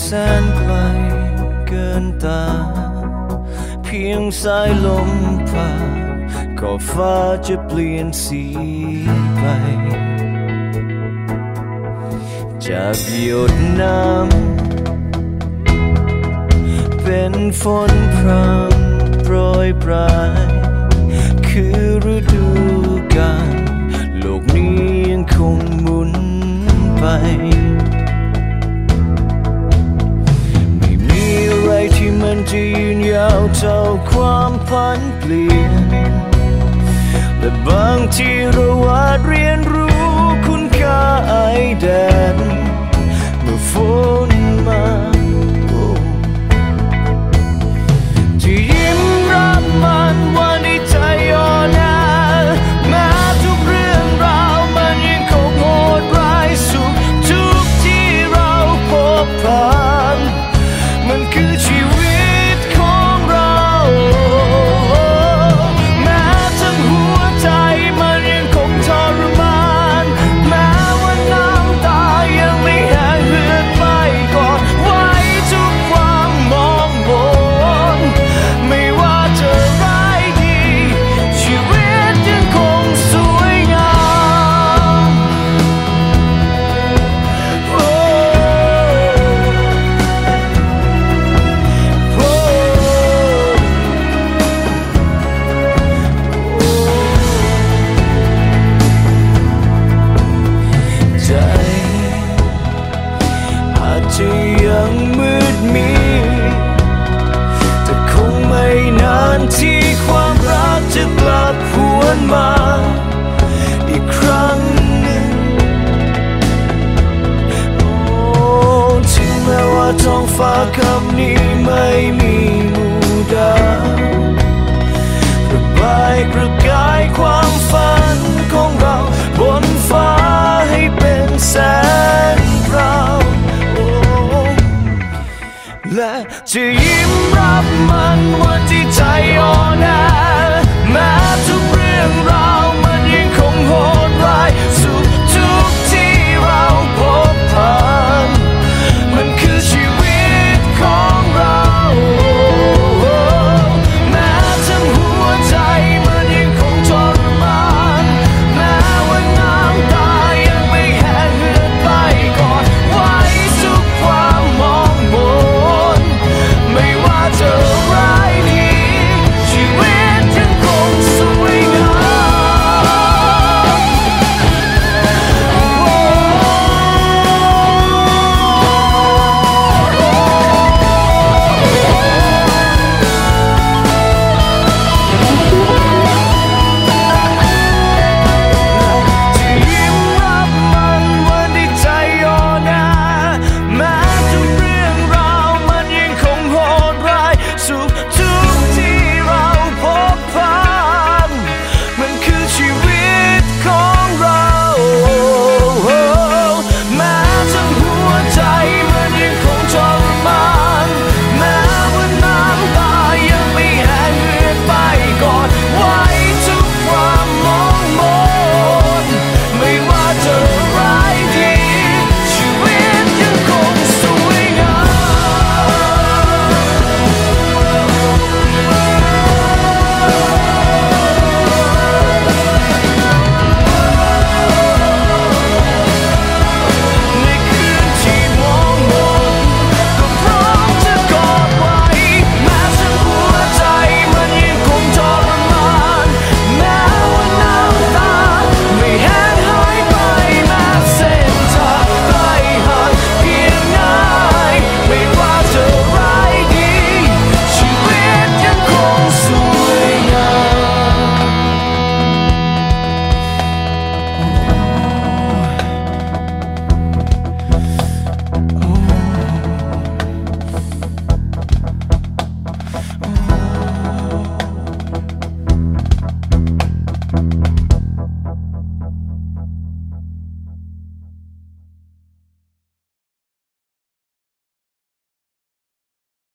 แสนไกลเกินตา เพียงสายลมผ่านก็ฟ้าจะเปลี่ยนสีไป จากหยดน้ำเป็นฝนพรำโปรยปลาย คือฤดูกาลโลกนี้ยังคงหมุนไป จะยืนยาวเท่าความผันเปลี่ยน และบางทีเราอาจเรียนรู้คุณค่าไอแดนเมื่อฝน จะยังมืดมิดแต่คงไม่นานที่ความรักจะกลับหวนมาอีกครั้งหนึ่งโอ้ถึงแม้ว่าท้องฟ้าคำนี้ไม่มี และจะยิ้มรับมันวันที่ใจอ่อนแอ